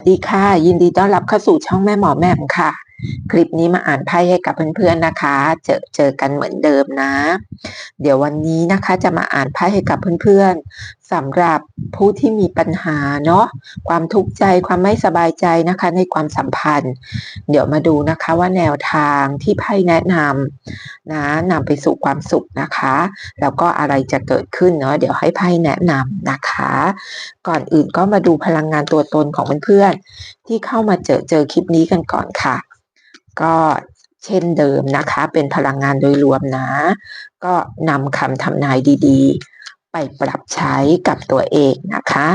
สวัสดีค่ะ ยินดีต้อนรับเข้าสู่ช่องแม่หมอแหม่มค่ะ คลิปนี้มาอ่านไพ่ให้กับเพื่อนๆนะคะ เจอเจอกันเหมือนเดิมนะ เดี๋ยววันนี้นะคะจะมาอ่านไพ่ให้กับเพื่อนๆสำหรับผู้ที่มีปัญหาเนาะความทุกข์ใจความไม่สบายใจนะคะ ในความสัมพันธ์ เดี๋ยวมาดูนะคะว่าแนวทางที่ไพ่แนะนำนะนำไปสู่ความสุขนะคะ แล้วก็อะไรจะเกิดขึ้นเนาะเดี๋ยวให้ไพ่แนะนำนะคะ ก่อนอื่นก็มาดูพลังงานตัวตนของเพื่อนๆที่เข้ามาเจอเจอคลิปนี้กันก่อนค่ะ ก็เช่นเดิมนะคะ เป็นพลังงานโดยรวมนะ ก็นำคำทำนายดีๆ ไปปรับใช้กับตัวเองนะคะ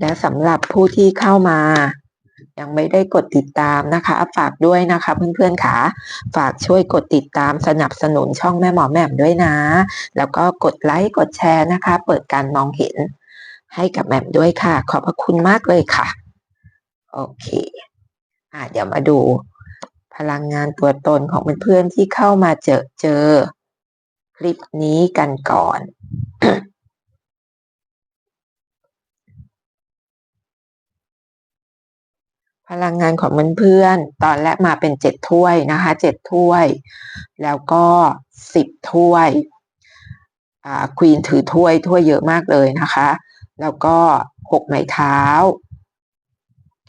และสำหรับผู้ที่เข้ามา ยังไม่ได้กดติดตามนะคะ ฝากด้วยนะคะเพื่อนๆค่ะ ฝากช่วยกดติดตามสนับสนุนช่องแม่หมอแหม่มด้วยนะ แล้วก็กดไลค์กดแชร์นะคะ เปิดการมองเห็นให้กับแหม่มด้วยค่ะ ขอบพระคุณมากเลยค่ะ โอเค อะเดี๋ยวมาดู พลังงานตัวตนของเพื่อนๆที่เข้ามาเจอเจอ คลิปนี้กันก่อนพลังงานของเพื่อนๆตอนแรกมาเป็นเจ็ดถ้วยนะคะเจ็ดถ้วย แล้วก็สิบถ้วยอ่าควีนถือถ้วยถ้วยเยอะมากเลยนะคะ แล้วก็หกไม้เท้า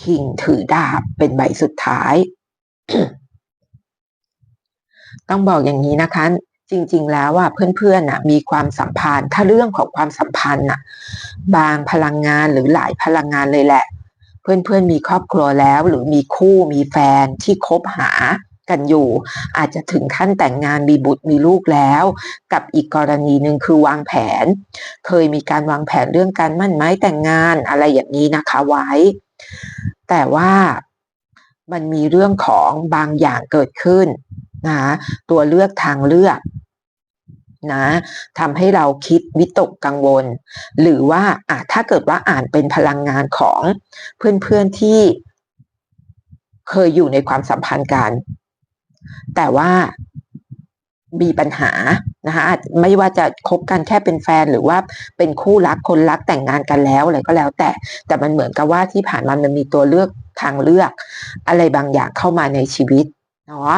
คิงถือดาบเป็นใบสุดท้าย ต้องบอกอย่างนี้นะคะ จริง ๆ แล้วว่าเพื่อนๆน่ะ มีความสัมพันธ์ ถ้าเรื่องของความสัมพันธ์น่ะ บางพลังงานหรือหลายพลังงานเลยแหละ เพื่อนๆมีครอบครัวแล้ว หรือมีคู่มีแฟนที่คบหากันอยู่ อาจจะถึงขั้นแต่งงานมีบุตรมีลูกแล้ว กับอีกกรณีหนึ่งคือวางแผน เคยมีการวางแผนเรื่องการมั่นไม้แต่งงานอะไรอย่างนี้นะคะไว้ แต่ว่ามันมีเรื่องของบางอย่างเกิดขึ้นนะตัวเลือกทางเลือกนะทำให้เราคิดวิตกกังวล หรือว่าอะถ้าเกิดว่าอ่านเป็นพลังงานของเพื่อนๆที่เคยอยู่ในความสัมพันธ์กัน แต่ว่า มีปัญหานะคะไม่ว่าจะคบกันแค่เป็นแฟนหรือว่าเป็นคู่รักคนรักแต่งงานกันแล้วอะไรก็แล้ว แต่แต่มันเหมือนกับว่าที่ผ่านมามันมีตัวเลือกทางเลือก อะไรบางอย่างเข้ามาในชีวิตเนาะ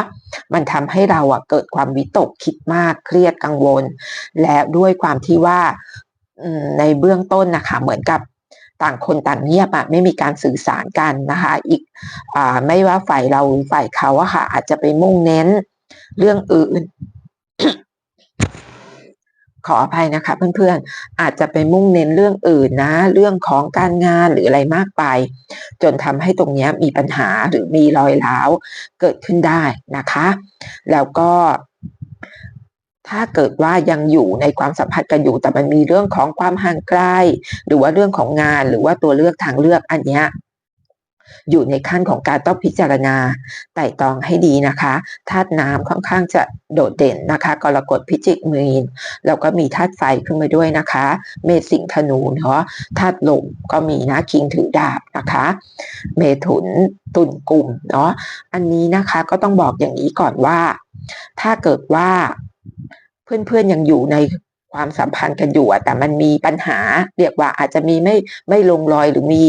มันทำให้เราอะเกิดความวิตกคิดมากเครียดกังวล และด้วยความที่ว่าในเบื้องต้นนะคะเหมือนกับต่างคนต่างเงียบอะไม่มีการสื่อสารกันนะคะ อีกอไม่ว่าฝ่ายเราหรือฝ่ายเขาอะค่ะอาจจะไปมุ่งเน้นเรื่องอื่น ขออภัยนะคะเพื่อนๆ อาจจะไปมุ่งเน้นเรื่องอื่นนะ เรื่องของการงานหรืออะไรมากไป จนทำให้ตรงนี้มีปัญหาหรือมีรอยร้าวเกิดขึ้นได้นะคะ แล้วก็ถ้าเกิดว่ายังอยู่ในความสัมพันธ์กันอยู่ แต่มันมีเรื่องของความห่างไกล หรือว่าเรื่องของงานหรือว่าตัวเลือกทางเลือกอันเนี้ย อยู่ในขั้นของการต้องพิจารณาไต่ตองให้ดีนะคะธาตุน้ำค่อนข้างจะโดดเด่นนะคะกรกฎพิจิกมีนแล้วก็มีธาตุไฟขึ้นมาด้วยนะคะ เมษสิงธนูเนาะธาตุลมก็มีนะคิงถือดาบนะคะ เมถุนตุนกลุ่มเนาะอันนี้นะคะก็ต้องบอกอย่างนี้ก่อนว่า ถ้าเกิดว่าเพื่อนๆยังอยู่ในความสัมพันธ์กันอยู่แต่มันมีปัญหา เรียกว่าอาจจะมีไม่ไม่ลงรอยหรือมี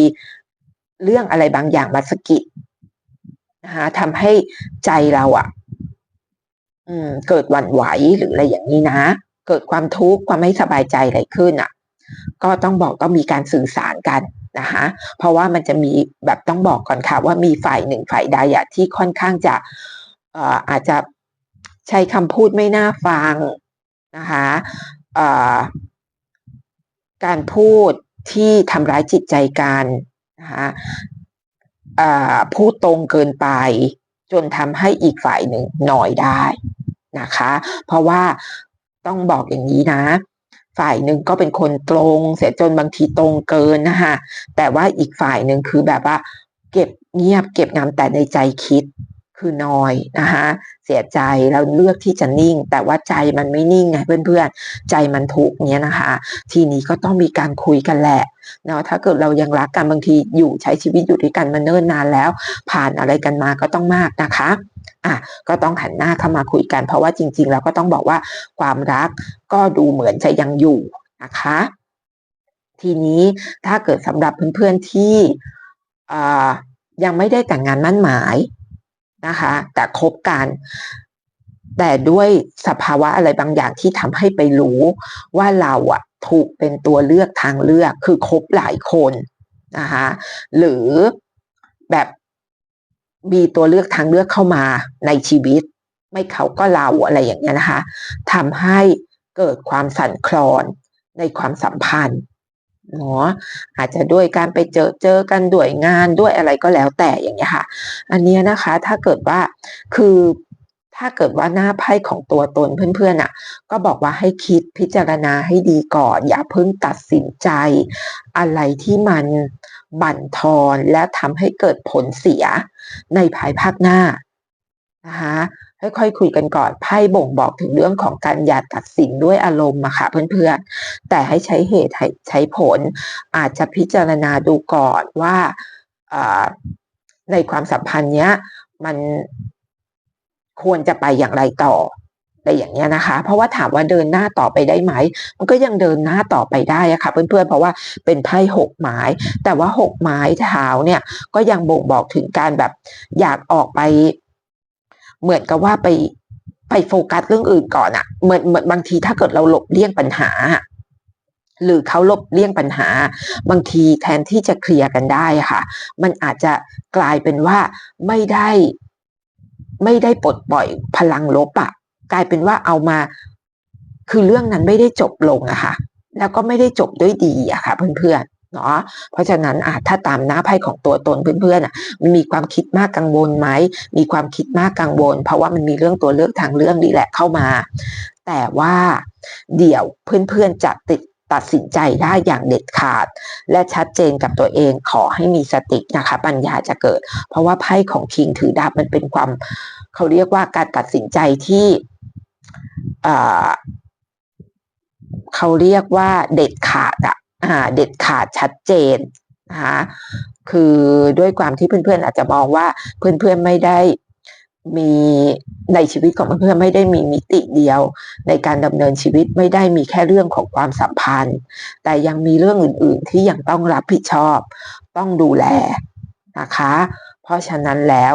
เรื่องอะไรบางอย่างมาสะกิดนะคะทำให้ใจเราอะ่ะอืมเกิดหวั่นไหวหรืออะไรอย่างนี้นะ เกิดความทุกข์ความไม่สบายใจอะไรขึ้นอะ่ะ ก็ต้องบอกต้องมีการสื่อสารกันนะคะเพราะว่ามันจะมีแบบต้องบอกก่อนค่ะ ว่ามีฝ่ายหนึ่งฝ่ายใดอะที่ค่อนข้างจะเอ่ออาจจะใช้คำพูดไม่น่าฟังนะคะเอ่อการพูดที่ทำร้ายจิตใจกัน นะคะพูดตรงเกินไป จนทำให้อีกฝ่ายหนึ่งหน่อยได้นะคะ เพราะว่าต้องบอกอย่างนี้นะ ฝ่ายหนึ่งก็เป็นคนตรง เสียจนบางทีตรงเกินนะคะแต่ว่าอีกฝ่ายหนึ่งคือแบบว่า เก็บเงียบเก็บงามแต่ในใจคิด คือนอยนะคะเสียใจเราเลือกที่จะนิ่ง แต่ว่าใจมันไม่นิ่งไงเพื่อนๆ ใจมันทุกเนี้ยนะคะ ทีนี้ก็ต้องมีการคุยกันแหละเนาะถ้าเกิดเรายังรักกันบางทีอยู่ใช้ชีวิตอยู่ด้วยกันมาเนิ่นนานแล้ว ผ่านอะไรกันมาก็ต้องมากนะคะอะก็ต้องหันหน้าเข้ามาคุยกัน เพราะว่าจริง ๆ เราก็ต้องบอกว่าความรักก็ดูเหมือนจะยังอยู่นะคะ ทีนี้ถ้าเกิดสำหรับเพื่อนๆที่ยังไม่ได้แต่งงานมั่นหมาย นะคะ แต่คบกัน แต่ด้วยสภาวะอะไรบางอย่างที่ทำให้ไปรู้ว่าเราอะถูกเป็นตัวเลือกทางเลือก คือคบหลายคนนะคะหรือแบบมีตัวเลือกทางเลือกเข้ามาในชีวิต ไม่เขาก็เราอะไรอย่างเงี้ยนะคะทำให้เกิดความสั่นคลอนในความสัมพันธ์ เนาะอาจจะด้วยการไปเจอเจอกันด้วยงานด้วยอะไรก็แล้วแต่อย่างเงี้ยค่ะ อันนี้นะคะถ้าเกิดว่าคือถ้าเกิดว่าหน้าไพ่ของตัวตนเพื่อนๆอะ ก็บอกว่าให้คิดพิจารณาให้ดีก่อน อย่าเพิ่งตัดสินใจ อะไรที่มันบั่นทอนและทำให้เกิดผลเสียในภายภาคหน้านะคะ ค่อยๆคุยกันก่อนไพ่บ่งบอกถึงเรื่องของการอย่าตัดสินด้วยอารมณ์อะค่ะเพื่อนๆ แต่ให้ใช้เหตุใช้ผล อาจจะพิจารณาดูก่อนว่าในความสัมพันธ์เนี้ยมันควรจะไปอย่างไรต่ออะไรอย่างเงี้ยนะคะ เพราะว่าถามว่าเดินหน้าต่อไปได้ไหม มันก็ยังเดินหน้าต่อไปได้อะค่ะเพื่อนๆ เพราะว่าเป็นไพ่หกไม้ แต่ว่าหกไม้เท้าเนี่ยก็ยังบ่งบอกถึงการแบบอยากออกไป เหมือนกับว่าไปไปโฟกัสเรื่องอื่นก่อนอะเหมือนเหมือนบางทีถ้าเกิดเราหลบเลี่ยงปัญหา หรือเขาลบเลี่ยงปัญหา บางทีแทนที่จะเคลียร์กันได้ค่ะ มันอาจจะกลายเป็นว่าไม่ได้ไม่ได้ปลดปล่อยพลังลบอะกลายเป็นว่าเอามา คือเรื่องนั้นไม่ได้จบลงอะค่ะ แล้วก็ไม่ได้จบด้วยดีอะค่ะ เพื่อนๆ เนาะเพราะฉะนั้นอะถ้าตามหน้าไพ่ของตัวตนเพื่อนๆมันมีความคิดมากกังวลไหมมีความคิดมากกังวล เพราะว่ามันมีเรื่องตัวเลือกทางเรื่องนี้แหละเข้ามา แต่ว่าเดี๋ยวเพื่อนๆจะติดตัดสินใจได้อย่างเด็ดขาด และชัดเจนกับตัวเองขอให้มีสตินะคะ ปัญญาจะเกิด เพราะว่าไพ่ของคิงถือดาบมันเป็นความเขาเรียกว่าการตัดสินใจที่เขาเรียกว่าเด็ดขาดอะ เด็ดขาดชัดเจนนะคะคือด้วยความที่เพื่อนๆอาจจะมองว่าเพื่อนๆไม่ได้มีในชีวิตของเพื่อนๆไม่ได้มีมิติเดียว ในการดำเนินชีวิตไม่ได้มีแค่เรื่องของความสัมพันธ์ แต่ยังมีเรื่องอื่นๆที่ยังต้องรับผิดชอบ ต้องดูแลนะคะ เพราะฉะนั้นแล้ว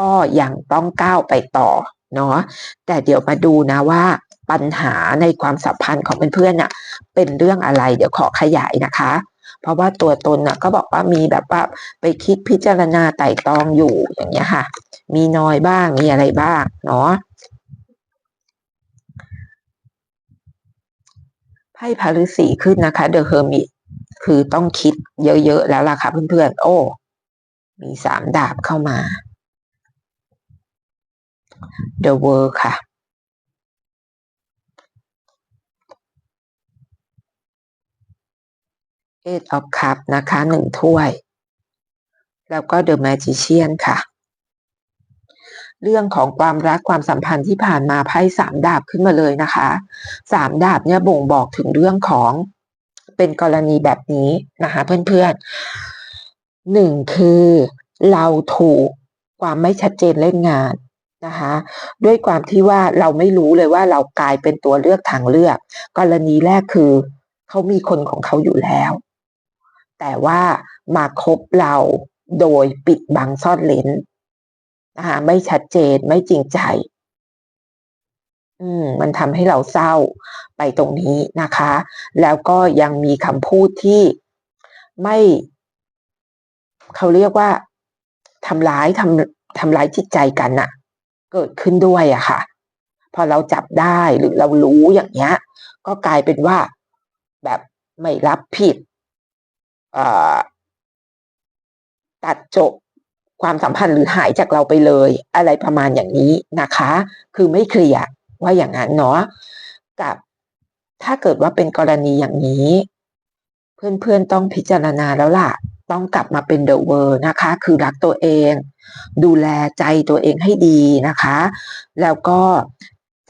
ก็ยังต้องก้าวไปต่อเนาะแต่เดี๋ยวมาดูนะว่า ปัญหาในความสัมพันธ์ของเพื่อนๆน่ะ เป็นเรื่องอะไร เดี๋ยวขอขยายนะคะ เพราะว่าตัวตนน่ะก็บอกว่ามีแบบว่าไปคิดพิจารณาไต่ตองอยู่อย่างเงี้ยค่ะ มีน้อยบ้างมีอะไรบ้างเนาะไพ่พาฤษีขึ้นนะคะเดอะเฮอร์มิคือต้องคิดเยอะๆแล้วล่ะค่ะเพื่อนๆ โอ้ มีสามดาบเข้ามา The World ค่ะ Eight of Cup นะคะหนึ่งถ้วย แล้วก็ The Magician ค่ะ เรื่องของความรักความสัมพันธ์ที่ผ่านมาไพ่สามดาบขึ้นมาเลยนะคะสามดาบเนี่ยบ่งบอกถึงเรื่องของเป็นกรณีแบบนี้นะคะเพื่อนๆหนึ่งคือเราถูกความไม่ชัดเจนเล่นงานนะคะด้วยความที่ว่าเราไม่รู้เลยว่าเรากลายเป็นตัวเลือกทางเลือก กรณีแรกคือเขามีคนของเขาอยู่แล้ว แต่ว่ามาคบเราโดยปิดบังซ่อนเลนนะคะไม่ชัดเจนไม่จริงใจ อืม มันทำให้เราเศร้าไปตรงนี้นะคะ แล้วก็ยังมีคำพูดที่ไม่ เขาเรียกว่าทำร้ายทำทำร้ายจิตใจกันน่ะ เกิดขึ้นด้วยอะค่ะ พอเราจับได้หรือเรารู้อย่างเงี้ย ก็กลายเป็นว่าแบบไม่รับผิด ตัดจบความสัมพันธ์หรือหายจากเราไปเลย อะไรประมาณอย่างนี้นะคะ คือไม่เคลียร์ว่าอย่างนั้นเนาะกับถ้าเกิดว่าเป็นกรณีอย่างนี้ เพื่อนๆต้องพิจารณาแล้วล่ะ ต้องกลับมาเป็นเดอะเวอร์นะคะ คือรักตัวเอง ดูแลใจตัวเองให้ดีนะคะ แล้วก็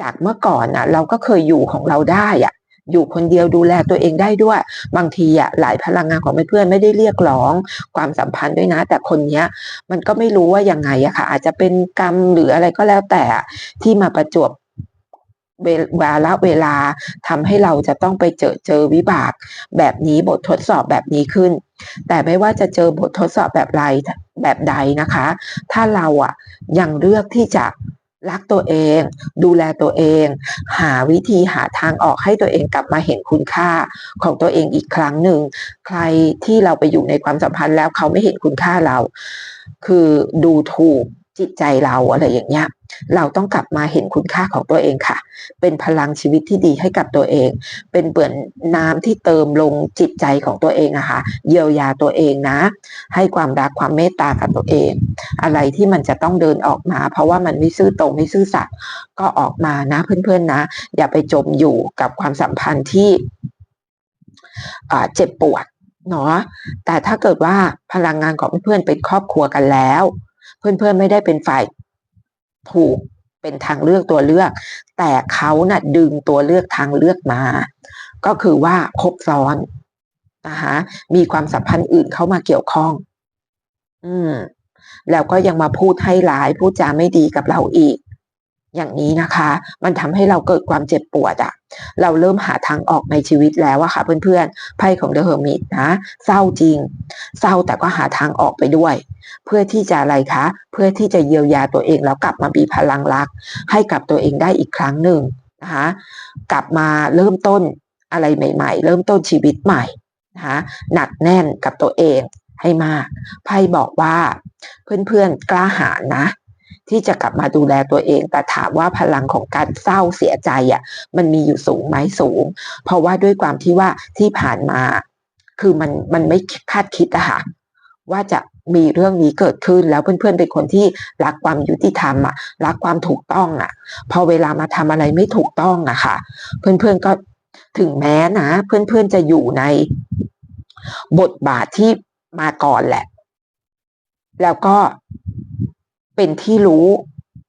จากเมื่อก่อนนะเราก็เคยอยู่ของเราได้อะ อยู่คนเดียวดูแลตัวเองได้ด้วย บางทีอะหลายพลังงานของเพื่อนไม่ได้เรียกร้องความสัมพันธ์ด้วยนะ แต่คนเนี้ยมันก็ไม่รู้ว่ายังไงอะค่ะ อาจจะเป็นกรรมหรืออะไรก็แล้วแต่ที่มาประจวบเววาระเวลาทำให้เราจะต้องไปเจอเจอวิบาก แบบนี้บททดสอบแบบนี้ขึ้น แต่ไม่ว่าจะเจอบททดสอบแบบไรแบบใดนะคะ ถ้าเราอะยังเลือกที่จะ รักตัวเอง ดูแลตัวเอง หาวิธีหาทางออกให้ตัวเองกลับมาเห็นคุณค่าของตัวเองอีกครั้งหนึ่ง ใครที่เราไปอยู่ในความสัมพันธ์แล้วเขาไม่เห็นคุณค่าเรา คือดูถูกจิตใจเราอะไรอย่างเงี้ย เราต้องกลับมาเห็นคุณค่าของตัวเองค่ะ เป็นพลังชีวิตที่ดีให้กับตัวเอง เป็นเปือนน้ำที่เติมลงจิตใจของตัวเองอะค่ะเยียวยาตัวเองนะ ให้ความรักความเมตตากับตัวเอง อะไรที่มันจะต้องเดินออกมา เพราะว่ามันไม่ซื่อตรงไม่ซื่อสัตย์ก็ออกมานะเพื่อนๆนะ อย่าไปจมอยู่กับความสัมพันธ์ที่เจ็บปวดเนาะแต่ถ้าเกิดว่าพลังงานของเพื่อนๆเป็นครอบครัวกันแล้ว เพื่อนๆไม่ได้เป็นฝ่าย ถูกเป็นทางเลือกตัวเลือก แต่เขานะ่ะดึงตัวเลือกทางเลือกมา ก็คือว่าครบซ้อนนะคะมีความสัมพันธ์อื่นเข้ามาเกี่ยวข้อง อืม แล้วก็ยังมาพูดให้ร้าย พูดจาไม่ดีกับเราอีก อย่างนี้นะคะ มันทำให้เราเกิดความเจ็บปวดอะเราเริ่มหาทางออกในชีวิตแล้วอะค่ะเพื่อนๆไพ่ของเดอะเฮอร์มิตนะเศร้าจริง เศร้าแต่ก็หาทางออกไปด้วย เพื่อที่จะอะไรคะ เพื่อที่จะเยียวยาตัวเองแล้วกลับมามีพลังรัก ให้กับตัวเองได้อีกครั้งหนึ่งนะคะกลับมาเริ่มต้นอะไรใหม่ ๆ เริ่มต้นชีวิตใหม่นะคะหนักแน่นกับตัวเองให้มากไพ่บอกว่าเพื่อนๆกล้าหาญนะ ที่จะกลับมาดูแลตัวเอง แต่ถามว่าพลังของการเศร้าเสียใจอะมันมีอยู่สูงไหมสูง เพราะว่าด้วยความที่ว่าที่ผ่านมา คือมันมันไม่คาดคิดอะค่ะว่าจะมีเรื่องนี้เกิดขึ้นแล้วเพื่อนๆเป็นคนที่รักความยุติธรรมอะรักความถูกต้องอะ พอเวลามาทำอะไรไม่ถูกต้องอะค่ะ เพื่อนๆก็ถึงแม้นะ เพื่อนๆจะอยู่ในบทบาทที่มาก่อนแหละ แล้วก็ เป็นที่รู้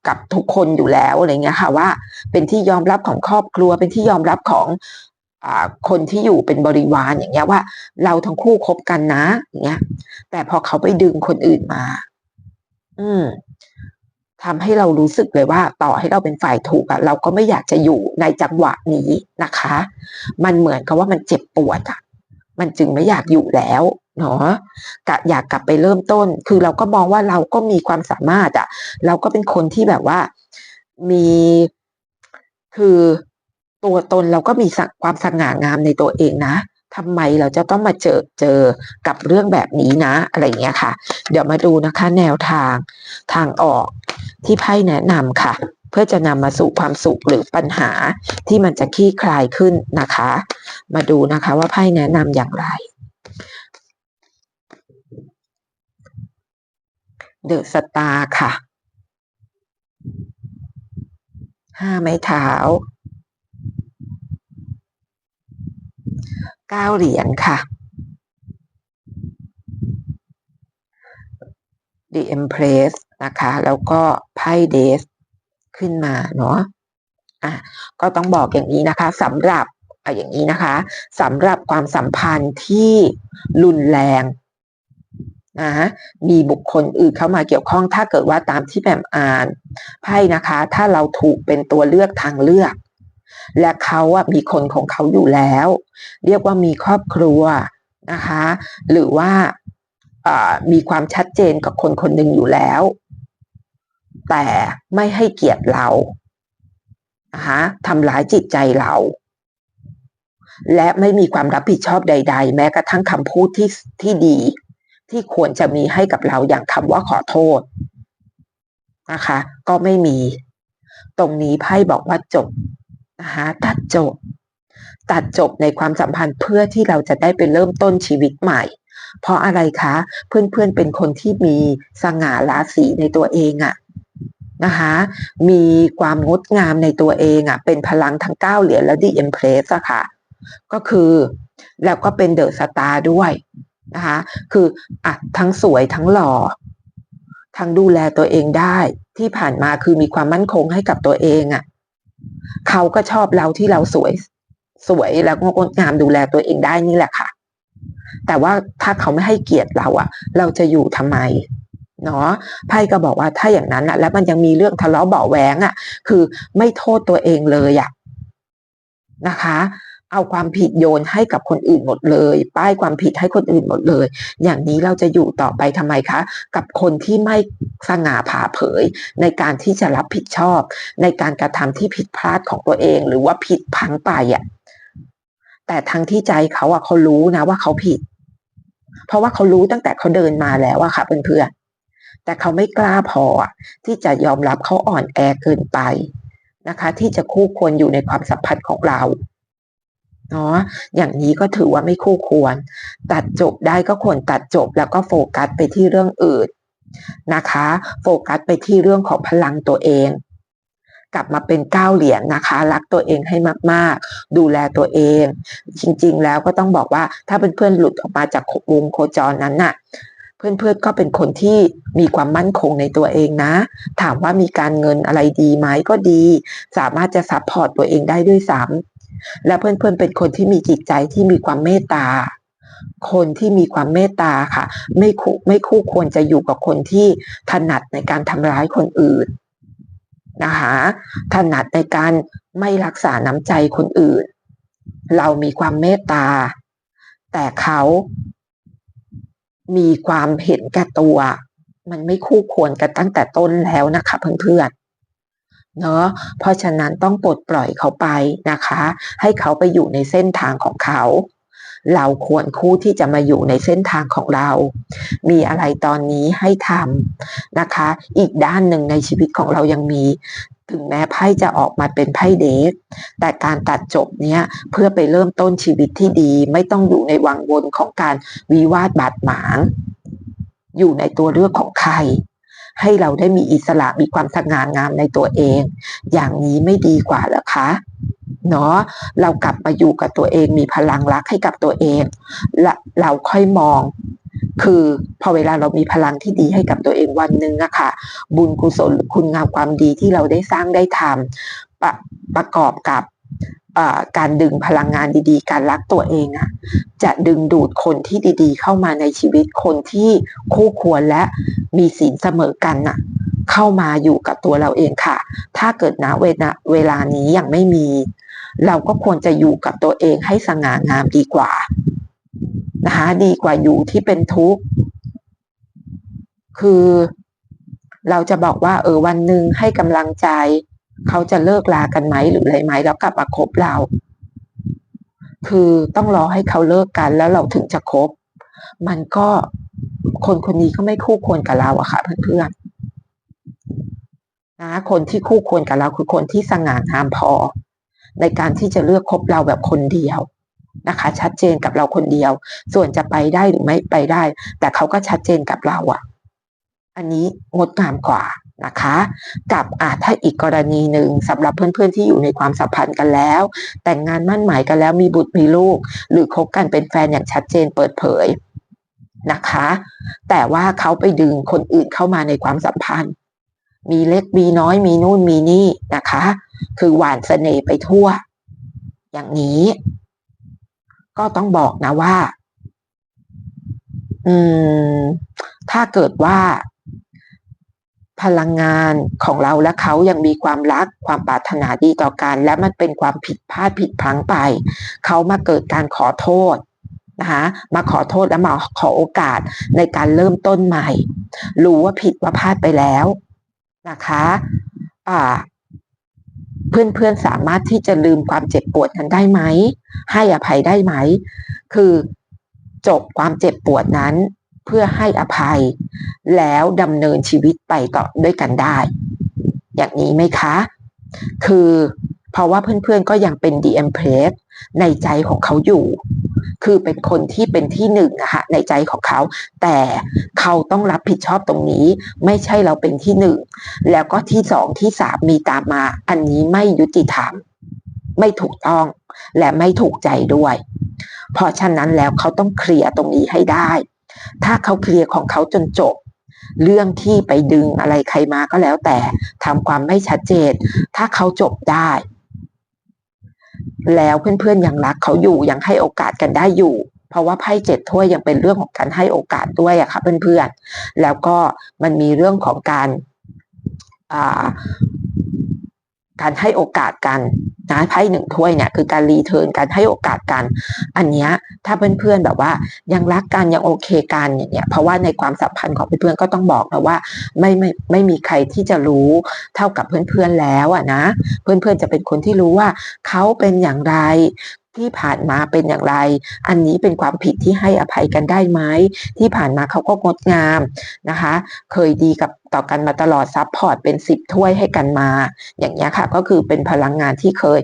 กับทุกคนอยู่แล้วอะไรเงี้ยค่ะว่าเป็นที่ยอมรับของครอบครัว เป็นที่ยอมรับของคนที่อยู่เป็นบริวารอย่างเงี้ยว่า เราทั้งคู่คบกันนะอย่างเงี้ย แต่พอเขาไปดึงคนอื่นมา อืมทำให้เรารู้สึกเลยว่า ต่อให้เราเป็นฝ่ายถูกอะเราก็ไม่อยากจะอยู่ในจังหวะนี้นะคะ มันเหมือนกับว่ามันเจ็บปวดอะมันจึงไม่อยากอยู่แล้ว เนาะกะอยากกลับไปเริ่มต้น คือเราก็มองว่าเราก็มีความสามารถอะเราก็เป็นคนที่แบบว่ามีคือตัวตนเราก็มีความสง่างามในตัวเองนะทำไมเราจะต้องมาเจอเจอกับเรื่องแบบนี้นะ อะไรเงี้ยค่ะ เดี๋ยวมาดูนะคะ แนวทางทางออกที่ไพ่แนะนำค่ะ เพื่อจะนำมาสู่ความสุขหรือปัญหาที่มันจะคลี่คลายขึ้นนะคะ มาดูนะคะว่าไพ่แนะนำอย่างไร เดอะสตาร์ค่ะ ห้าไม้เท้าเก้าเหรียญค่ะ The Empress นะคะ แล้วก็ไพ่เดสขึ้นมาเนาะอะก็ต้องบอกอย่างนี้นะคะสำหรับอะอย่างนี้นะคะสำหรับความสัมพันธ์ที่รุนแรง นะมีบุคคลอื่นเข้ามาเกี่ยวข้อง ถ้าเกิดว่าตามที่แบมอ่านไพ่นะคะ ถ้าเราถูกเป็นตัวเลือกทางเลือก และเขาอะมีคนของเขาอยู่แล้ว เรียกว่ามีครอบครัวนะคะ หรือว่ามีความชัดเจนกับคนคนหนึ่งอยู่แล้ว แต่ไม่ให้เกียรติเรานะคะทำร้ายจิตใจเรา และไม่มีความรับผิดชอบใด ๆ แม้กระทั่งคำพูดที่ที่ดี ที่ควรจะมีให้กับเราอย่างคำว่าขอโทษนะคะ ก็ไม่มี ตรงนี้ไพ่บอกว่าจบนะคะตัดจบ ตัดจบในความสัมพันธ์เพื่อที่เราจะได้ไปเริ่มต้นชีวิตใหม่ เพราะอะไรคะเพื่อนๆเป็นคนที่มีสง่าราศีในตัวเองอะนะคะมีความงดงามในตัวเองอะเป็นพลังทั้งเก้าเหรียญและดีเอ็มเพรสอะค่ะก็คือแล้วก็เป็นเดอะสตาร์ด้วย นะคะ คืออะทั้งสวยทั้งหล่อ ทั้งดูแลตัวเองได้ที่ผ่านมาคือมีความมั่นคงให้กับตัวเองอะเขาก็ชอบเราที่เราสวย สวยแล้วก็งดงามดูแลตัวเองได้นี่แหละค่ะ แต่ว่าถ้าเขาไม่ให้เกียรติเราอะเราจะอยู่ทำไมเนาะไพ่ก็บอกว่าถ้าอย่างนั้นอะแล้วมันยังมีเรื่องทะเลาะเบาแหวงอะคือไม่โทษตัวเองเลยอะนะคะ เอาความผิดโยนให้กับคนอื่นหมดเลย ป้ายความผิดให้คนอื่นหมดเลย อย่างนี้เราจะอยู่ต่อไปทำไมคะ กับคนที่ไม่สง่าผ่าเผย ในการที่จะรับผิดชอบ ในการกระทำที่ผิดพลาดของตัวเอง หรือว่าผิดพังไปอะแต่ทั้งที่ใจเขาอะเขารู้นะว่าเขาผิด เพราะว่าเขารู้ตั้งแต่เขาเดินมาแล้วอะค่ะเพื่อนๆแต่เขาไม่กล้าพอที่จะยอมรับเขาอ่อนแอเกินไปนะคะ ที่จะคู่ควรอยู่ในความสัมพันธ์ของเรา เนาะอย่างนี้ก็ถือว่าไม่คู่ควร ตัดจบได้ก็ควรตัดจบแล้วก็โฟกัสไปที่เรื่องอื่นนะคะ โฟกัสไปที่เรื่องของพลังตัวเอง กลับมาเป็นก้าวเหรียญนะคะ รักตัวเองให้มากๆ ดูแลตัวเอง จริงๆ แล้วก็ต้องบอกว่าถ้าเพื่อนๆหลุดออกมาจากวงโคจรนั้นน่ะเพื่อนๆก็เป็นคนที่มีความมั่นคงในตัวเองนะ ถามว่ามีการเงินอะไรดีไหมก็ดี สามารถจะซัพพอร์ตตัวเองได้ด้วยซ้ำ และเพื่อนๆเป็นคนที่มีจิตใจที่มีความเมตตา คนที่มีความเมตตาค่ะ ไม่คู่ไม่คู่ควรจะอยู่กับคนที่ถนัดในการทำร้ายคนอื่นนะคะถนัดในการไม่รักษาน้ำใจคนอื่น เรามีความเมตตา แต่เขามีความเห็นแก่ตัว มันไม่คู่ควรกันตั้งแต่ต้นแล้วนะคะเพื่อนๆ เนาะเพราะฉะนั้นต้องปลดปล่อยเขาไปนะคะ ให้เขาไปอยู่ในเส้นทางของเขา เราควรคู่ที่จะมาอยู่ในเส้นทางของเรา มีอะไรตอนนี้ให้ทำนะคะ อีกด้านหนึ่งในชีวิตของเรายังมีถึงแม้ไพ่จะออกมาเป็นไพ่เดทแต่การตัดจบเนี้ยเพื่อไปเริ่มต้นชีวิตที่ดี ไม่ต้องอยู่ในวังวนของการวิวาทบาดหมาง อยู่ในตัวเลือกของใคร ให้เราได้มีอิสระมีความสง่างามในตัวเอง อย่างนี้ไม่ดีกว่าหรอคะเนาะเรากลับมาอยู่กับตัวเองมีพลังรักให้กับตัวเองและเราค่อยมอง คือพอเวลาเรามีพลังที่ดีให้กับตัวเองวันหนึ่งอะค่ะ บุญกุศลคุณงามความดีที่เราได้สร้างได้ทำประประกอบกับ การดึงพลังงานดีๆ การรักตัวเองอะจะดึงดูดคนที่ดีๆ เข้ามาในชีวิตคนที่คู่ควรและมีศีลเสมอกันน่ะเข้ามาอยู่กับตัวเราเองค่ะ ถ้าเกิดนะเวลาเวลานี้ยังไม่มี เราก็ควรจะอยู่กับตัวเองให้สง่างามดีกว่านะคะดีกว่าอยู่ที่เป็นทุกข์คือเราจะบอกว่าเออวันหนึ่งให้กำลังใจ เขาจะเลิกลากันไหมหรืออะไรไหมแล้วกลับมาคบเรา คือต้องรอให้เขาเลิกกันแล้วเราถึงจะคบ มันก็คนคนนี้ก็ไม่คู่ควรกับเราอะค่ะ เพื่อนๆนะคนที่คู่ควรกับเราคือคนที่สง่างามพอ ในการที่จะเลือกคบเราแบบคนเดียวนะคะ ชัดเจนกับเราคนเดียว ส่วนจะไปได้หรือไม่ไปได้ แต่เขาก็ชัดเจนกับเราอะอันนี้งดงามกว่า นะคะ กับอาจถ้าอีกกรณีหนึ่งสำหรับเพื่อนๆที่อยู่ในความสัมพันธ์กันแล้ว แต่งงานมั่นหมายกันแล้วมีบุตรมีลูก หรือคบกันเป็นแฟนอย่างชัดเจนเปิดเผยนะคะ แต่ว่าเขาไปดึงคนอื่นเข้ามาในความสัมพันธ์ มีเล็กมีน้อยมีนู่นมีนี่นะคะ คือหวานเสน่ห์ไปทั่ว อย่างนี้ ก็ต้องบอกนะว่า อืม ถ้าเกิดว่า พลังงานของเราและเขายังมีความรักความปรารถนาดีต่อกัน และมันเป็นความผิดพลาดผิดพลั้งไป เขามาเกิดการขอโทษนะคะมาขอโทษและมาขอโอกาสในการเริ่มต้นใหม่ รู้ว่าผิดว่าพลาดไปแล้วนะคะอ่าเพื่อนๆสามารถที่จะลืมความเจ็บปวดนั้นได้ไหม ให้อภัยได้ไหม คือจบความเจ็บปวดนั้น เพื่อให้อภัย แล้วดำเนินชีวิตไปต่อด้วยกันได้ อย่างนี้ไหมคะ คือเพราะว่าเพื่อนๆก็ยังเป็น DM p r e s ในใจของเขาอยู่ คือเป็นคนที่เป็นที่หนึ่งนะคะในใจของเขา แต่เขาต้องรับผิดชอบตรงนี้ ไม่ใช่เราเป็นที่หนึ่ง แล้วก็ที่สองที่สามมีตามมา อันนี้ไม่ยุติธรรม ไม่ถูกต้องและไม่ถูกใจด้วย เพราะฉะนั้นแล้วเขาต้องเคลียร์ตรงนี้ให้ได้ ถ้าเขาเคลียร์ของเขาจนจบ เรื่องที่ไปดึงอะไรใครมาก็แล้วแต่ทำความไม่ชัดเจน ถ้าเขาจบได้ แล้วเพื่อนๆยังรักเขาอยู่ยังให้โอกาสกันได้อยู่ เพราะว่าไพ่เจ็ดถ้วยยังเป็นเรื่องของการให้โอกาสด้วยอะค่ะเพื่อนๆแล้วก็มันมีเรื่องของการ การให้โอกาสกันนะไพ่หนึ่งถ้วยเนี่ยคือการรีเทิร์นการให้โอกาสกัน อันเนี้ยถ้าเพื่อนๆแบบว่ายังรักกันยังโอเคกันอย่างเงี้ยเพราะว่าในความสัมพันธ์ของเพื่อนๆก็ต้องบอกนะว่าไม่ไม่ไม่มีใครที่จะรู้เท่ากับเพื่อนๆแล้วอะนะ เพื่อนๆจะเป็นคนที่รู้ว่าเขาเป็นอย่างไร ที่ผ่านมาเป็นอย่างไร อันนี้เป็นความผิดที่ให้อภัยกันได้ไหม ที่ผ่านมาเขาก็งดงามนะคะ เคยดีกับต่อกันมาตลอดซับพอร์ตเป็นสิบถ้วยให้กันมา อย่างนี้ค่ะก็คือเป็นพลังงานที่เคย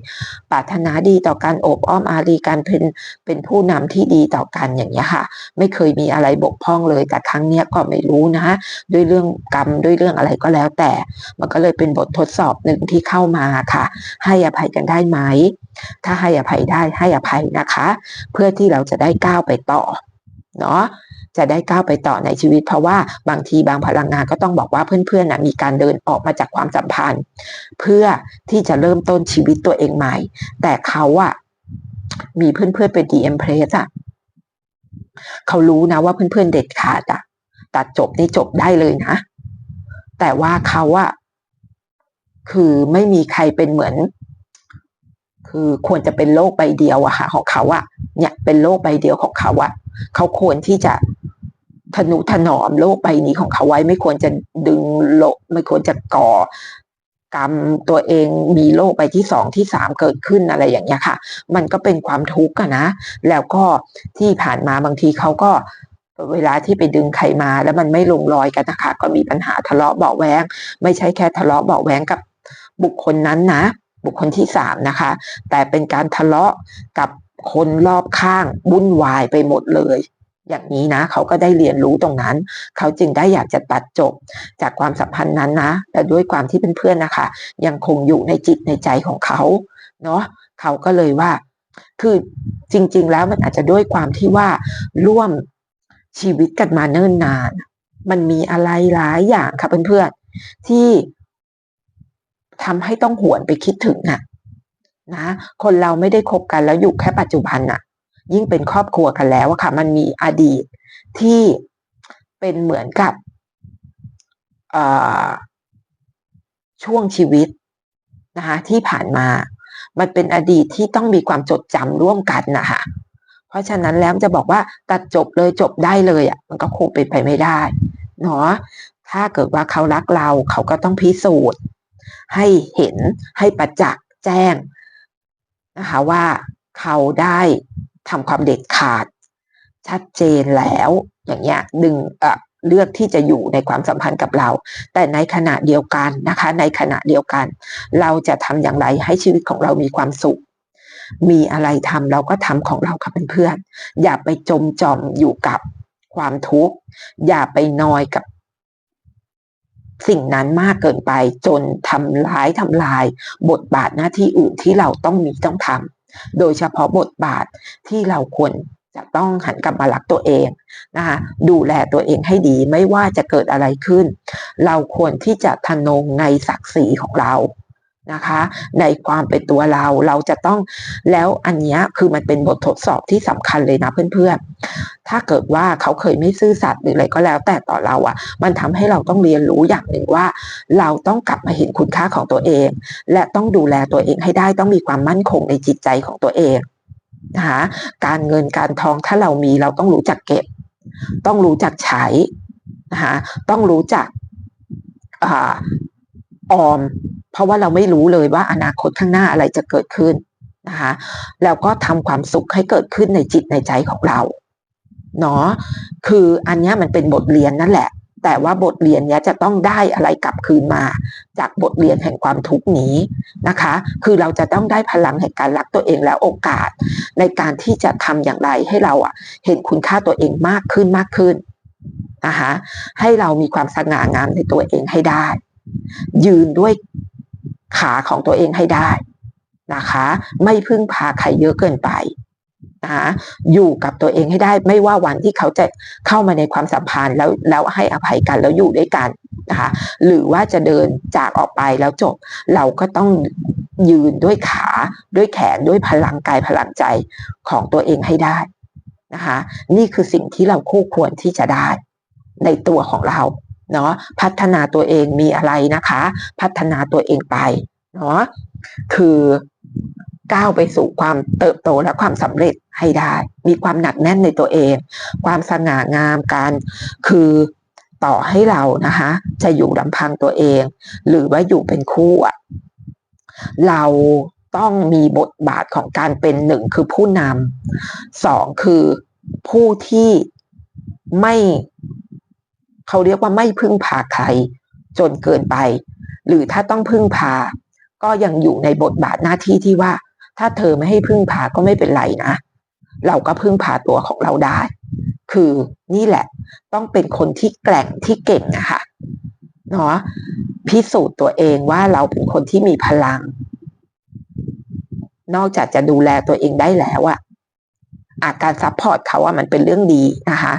ปรารถนาดีต่อการโอบอ้อมอารีการเป็นเป็นผู้นำที่ดีต่อกันอย่างนี้ค่ะ ไม่เคยมีอะไรบกพร่องเลย แต่ครั้งนี้ก็ไม่รู้นะ ด้วยเรื่องกรรมด้วยเรื่องอะไรก็แล้วแต่ มันก็เลยเป็นบททดสอบหนึ่งที่เข้ามาค่ะ ให้อภัยกันได้ไหม ถ้าให้อภัยได้ให้อภัยนะคะ เพื่อที่เราจะได้ก้าวไปต่อเนาะจะได้ก้าวไปต่อในชีวิต เพราะว่าบางทีบางพลังงานก็ต้องบอกว่าเพื่อนๆนะมีการเดินออกมาจากความสัมพันธ์ เพื่อที่จะเริ่มต้นชีวิตตัวเองใหม่ แต่เขาอะมีเพื่อนๆเป็นดีเอ็มเพรสอะเขารู้นะว่าเพื่อนๆเด็ดขาดอะตัดจบนี่จบได้เลยนะ แต่ว่าเขาอะคือไม่มีใครเป็นเหมือน คือควรจะเป็นโลกใบเดียวอะค่ะของเขาอะเนี่ยเป็นโลกใบเดียวของเขาอะเขาควรที่จะทนุถนอมโลกใบนี้ของเขาไว้ ไม่ควรจะดึงโลกไม่ควรจะก่อกรรมตัวเองมีโลกใบที่สองที่สามเกิดขึ้นอะไรอย่างเงี้ยค่ะ มันก็เป็นความทุกข์อะนะ แล้วก็ที่ผ่านมาบางทีเขาก็เวลาที่ไปดึงใครมาแล้วมันไม่ลงรอยกันนะคะ ก็มีปัญหาทะเลาะเบาแวง ไม่ใช่แค่ทะเลาะเบาแวงกับบุคคลนั้นนะ บุคคลที่สามนะคะ แต่เป็นการทะเลาะกับคนรอบข้างวุ่นวายไปหมดเลย อย่างนี้นะ เขาก็ได้เรียนรู้ตรงนั้น เขาจึงได้อยากจะตัดจบจากความสัมพันธ์นั้นนะ แต่ด้วยความที่เป็นเพื่อนนะคะ ยังคงอยู่ในจิตในใจของเขาเนาะเขาก็เลยว่า คือจริง ๆ แล้วมันอาจจะด้วยความที่ว่าร่วมชีวิตกันมาเนิ่นนาน มันมีอะไรหลายอย่างค่ะเพื่อนๆที่ ทำให้ต้องหวนไปคิดถึงน่ะนะ คนเราไม่ได้คบกันแล้วอยู่แค่ปัจจุบันน่ะยิ่งเป็นครอบครัวกันแล้วอะค่ะ มันมีอดีตที่เป็นเหมือนกับช่วงชีวิตนะคะที่ผ่านมา มันเป็นอดีตที่ต้องมีความจดจำร่วมกันนะคะเพราะฉะนั้นแล้วจะบอกว่าตัดจบเลยจบได้เลยอะ มันก็คงเป็นไปไม่ได้เนาะถ้าเกิดว่าเขารักเราเขาก็ต้องพิสูจน์ ให้เห็นให้ประจักษ์แจ้งนะคะว่าเขาได้ทำความเด็ดขาด ชัดเจนแล้ว อย่างเงี้ยดึงเอ่อเลือกที่จะอยู่ในความสัมพันธ์กับเรา แต่ในขณะเดียวกันนะคะ ในขณะเดียวกัน เราจะทำอย่างไรให้ชีวิตของเรามีความสุข มีอะไรทำเราก็ทำของเราค่ะเพื่อนๆอย่าไปจมจอมอยู่กับความทุกข์ อย่าไปนอยกับ สิ่งนั้นมากเกินไปจนทำร้ายทำลาย บทบาทหน้าที่อื่นที่เราต้องมีต้องทำโดยเฉพาะบทบาทที่เราควรจะต้องหันกลับมารักตัวเองนะคะดูแลตัวเองให้ดีไม่ว่าจะเกิดอะไรขึ้น เราควรที่จะทะนงในศักดิ์ศรีของเรา นะคะ ในความเป็นตัวเราเราจะต้องแล้วอันนี้คือมันเป็นบททดสอบที่สำคัญเลยนะเพื่อนๆ ถ้าเกิดว่าเขาเคยไม่ซื่อสัตย์หรืออะไรก็แล้ว แต่ต่อเราอะ่ะ มันทำให้เราต้องเรียนรู้อย่างหนึ่งว่า เราต้องกลับมาเห็นคุณค่าของตัวเอง และต้องดูแลตัวเองให้ได้ต้องมีความมั่นคงในจิตใจของตัวเองนะคะการเงินการทองถ้าเรามีเราต้องรู้จักเก็บ ต้องรู้จักใช้นะคะต้องรู้จัก ออม เพราะว่าเราไม่รู้เลยว่าอนาคตข้างหน้าอะไรจะเกิดขึ้นนะคะแล้วก็ทำความสุขให้เกิดขึ้นในจิตในใจของเราเนาะคืออันนี้มันเป็นบทเรียนนั่นแหละ แต่ว่าบทเรียนเนี้ยจะต้องได้อะไรกลับคืนมา จากบทเรียนแห่งความทุกข์นี้นะคะ คือเราจะต้องได้พลังแห่งการรักตัวเองและโอกาส ในการที่จะทำอย่างไรให้เราอะเห็นคุณค่าตัวเองมากขึ้นมากขึ้นนะคะให้เรามีความสง่างามในตัวเองให้ได้ ยืนด้วยขาของตัวเองให้ได้นะคะ ไม่พึ่งพาใครเยอะเกินไปนะะอยู่กับตัวเองให้ได้ไม่ว่าวันที่เขาจะเข้ามาในความสัมพันธ์แล้วแล้วให้อภัยกันแล้วอยู่ด้วยกันนะคะ หรือว่าจะเดินจากออกไปแล้วจบ เราก็ต้องยืนด้วยขาด้วยแขนด้วยพลังกายพลังใจของตัวเองให้ได้นะคะ นี่คือสิ่งที่เราคู่ควรที่จะได้ในตัวของเรา เนาะพัฒนาตัวเองมีอะไรนะคะ พัฒนาตัวเองไปเนาะคือก้าวไปสู่ความเติบโตและความสำเร็จให้ได้ มีความหนักแน่นในตัวเอง ความสง่างามการคือต่อให้เรานะคะ จะอยู่ลำพังตัวเอง หรือว่าอยู่เป็นคู่เราต้องมีบทบาทของการเป็นหนึ่งคือผู้นำสองคือผู้ที่ไม่ เขาเรียกว่าไม่พึ่งพาใครจนเกินไป หรือถ้าต้องพึ่งพา ก็ยังอยู่ในบทบาทหน้าที่ที่ว่า ถ้าเธอไม่ให้พึ่งพาก็ไม่เป็นไรนะ เราก็พึ่งพาตัวของเราได้ คือนี่แหละ ต้องเป็นคนที่แกร่งที่เก่งนะคะเนาะพิสูจน์ตัวเองว่าเราเป็นคนที่มีพลัง นอกจากจะดูแลตัวเองได้แล้วอะ อาการซัพพอร์ตเขาว่ามันเป็นเรื่องดีนะคะ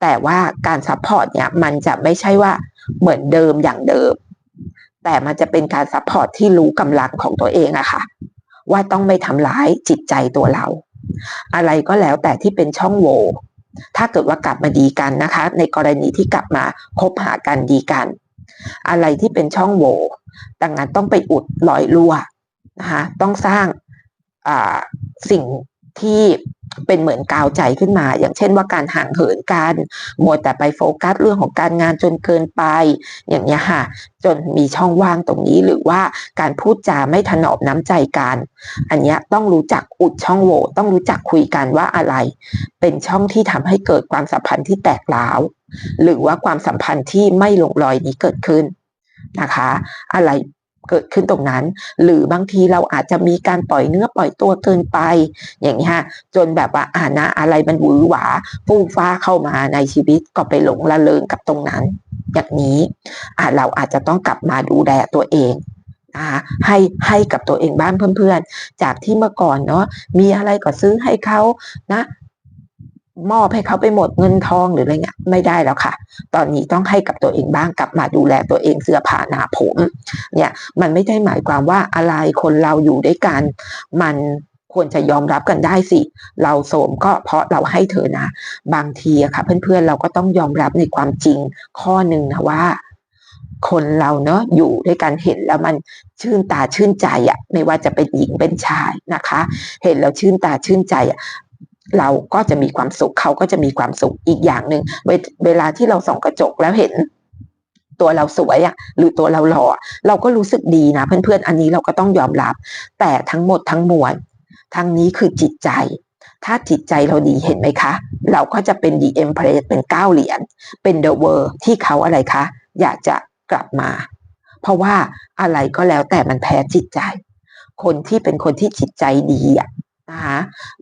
แต่ว่าการซัพพอร์ตเนี่ยมันจะไม่ใช่ว่าเหมือนเดิมอย่างเดิม แต่มันจะเป็นการซัพพอร์ตที่รู้กำลังของตัวเองอะค่ะ ว่าต้องไม่ทำร้ายจิตใจตัวเรา อะไรก็แล้วแต่ที่เป็นช่องโหว่ถ้าเกิดว่ากลับมาดีกันนะคะ ในกรณีที่กลับมาคบหากันดีกัน อะไรที่เป็นช่องโหว่ดังนั้นต้องไปอุดรอยรั่วนะคะต้องสร้างสิ่งที่ เป็นเหมือนกาวใจขึ้นมา อย่างเช่นว่าการห่างเหินกันมัวแต่ไปโฟกัสเรื่องของการงานจนเกินไป อย่างนี้ค่ะ จนมีช่องว่างตรงนี้หรือว่าการพูดจาไม่ถนอมน้ำใจกัน อันนี้ต้องรู้จักอุดช่องโหว่ต้องรู้จักคุยกันว่าอะไร เป็นช่องที่ทำให้เกิดความสัมพันธ์ที่แตกร้าว หรือว่าความสัมพันธ์ที่ไม่ลงรอยนี้เกิดขึ้นนะคะ อะไร เกิดขึ้นตรงนั้น หรือบางทีเราอาจจะมีการปล่อยเนื้อปล่อยตัวเกินไป อย่างนี้ฮะจนแบบว่าอานะอะไรมันหวือหวาฟู่ฟ้าเข้ามาในชีวิตก็ไปหลงละเลงกับตรงนั้น อย่างนี้เราอาจจะต้องกลับมาดูแลตัวเองนะคะให้ให้กับตัวเองบ้างเพื่อนๆ จากที่เมื่อก่อนเนาะมีอะไรก็ซื้อให้เขานะ มอบให้เขาไปหมดเงินทองหรืออะไรเงี้ยไม่ได้แล้วค่ะ ตอนนี้ต้องให้กับตัวเองบ้างกลับมาดูแลตัวเองเสื้อผ้าหน้าผม เนี่ยมันไม่ได้หมายความว่าอะไรคนเราอยู่ด้วยกัน มันควรจะยอมรับกันได้สิ เราโสมก็เพราะเราให้เธอนะ บางทีอะค่ะ เพื่อนๆเราก็ต้องยอมรับในความจริงข้อหนึ่งนะว่า คนเราเนาะอยู่ด้วยกันเห็นแล้วมันชื่นตาชื่นใจอะไม่ว่าจะเป็นหญิงเป็นชายนะคะ เห็นแล้วชื่นตาชื่นใจอะ เราก็จะมีความสุขเขาก็จะมีความสุขอีกอย่างหนึ่งเวลาที่เราส่องกระจกแล้วเห็นตัวเราสวยอะหรือตัวเราหล่อเราก็รู้สึกดีนะ เพื่อนๆ อันนี้เราก็ต้องยอมรับ แต่ทั้งหมดทั้งมวลทั้งนี้คือจิตใจ ถ้าจิตใจเราดีเห็นไหมคะ เราก็จะเป็นดีเอ็มเพรสเป็นเก้าเหรียญเป็นเดอะเวอร์ที่เขาอะไรคะ อยากจะกลับมา เพราะว่าอะไรก็แล้วแต่มันแพ้จิตใจ คนที่เป็นคนที่จิตใจดีอะ นะคะ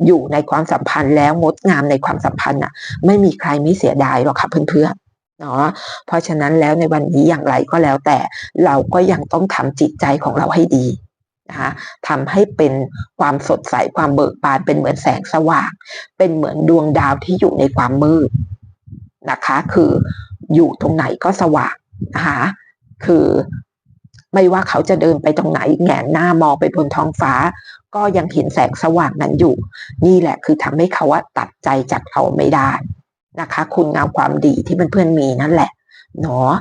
อยู่ในความสัมพันธ์แล้วงดงามในความสัมพันธ์อะ ไม่มีใครไม่เสียดายหรอกค่ะเพื่อนๆเนาะเพราะฉะนั้นแล้วในวันนี้อย่างไรก็แล้วแต่เราก็ยังต้องทำจิตใจของเราให้ดีนะคะทำให้เป็นความสดใสความเบิกบานเป็นเหมือนแสงสว่าง เป็นเหมือนดวงดาวที่อยู่ในความมืดนะคะ คืออยู่ตรงไหนก็สว่างนะคะคือ ไม่ว่าเขาจะเดินไปตรงไหนแงนหน้ามองไปบนท้องฟ้า ก็ยังเห็นแสงสว่างนั้นอยู่ นี่แหละคือทำให้เขาว่าตัดใจจากเราไม่ได้นะคะ คุณงามความดีที่เพื่อนๆมีนั่นแหละเนาะ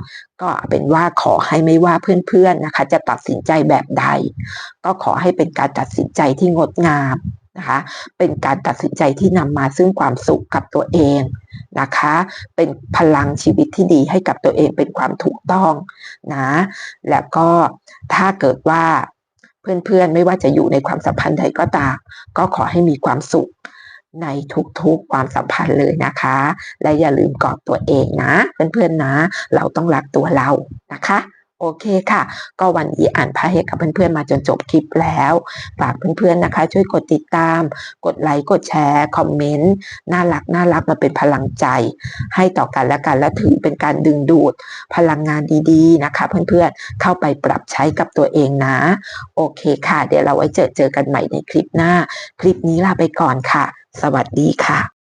ก็เป็นว่าขอให้ไม่ว่าเพื่อนๆนะคะ จะตัดสินใจแบบใด ก็ขอให้เป็นการตัดสินใจที่งดงาม นะคะ เป็นการตัดสินใจที่นำมาซึ่งความสุขกับตัวเองนะคะ เป็นพลังชีวิตที่ดีให้กับตัวเองเป็นความถูกต้องนะ แล้วก็ถ้าเกิดว่าเพื่อนๆ ไม่ว่าจะอยู่ในความสัมพันธ์ใดก็ตาม ก็ขอให้มีความสุขในทุกๆความสัมพันธ์เลยนะคะ และอย่าลืมกอดตัวเองนะ เพื่อนๆนะ เราต้องรักตัวเรานะคะ โอเคค่ะ ก็วันนี้อ่านพระให้กับเพื่อนๆมาจนจบคลิปแล้ว ฝากเพื่อนๆนะคะ ช่วยกดติดตาม กดไลค์ กดแชร์ คอมเมนต์ น่ารักน่ารักมาเป็นพลังใจ ให้ต่อกันและกันและถือเป็นการดึงดูดพลังงานดีๆนะคะ เพื่อนๆ เข้าไปปรับใช้กับตัวเองนะ โอเคค่ะ เดี๋ยวเราไว้เจอเจอกันใหม่ในคลิปหน้า คลิปนี้ลาไปก่อนค่ะ สวัสดีค่ะ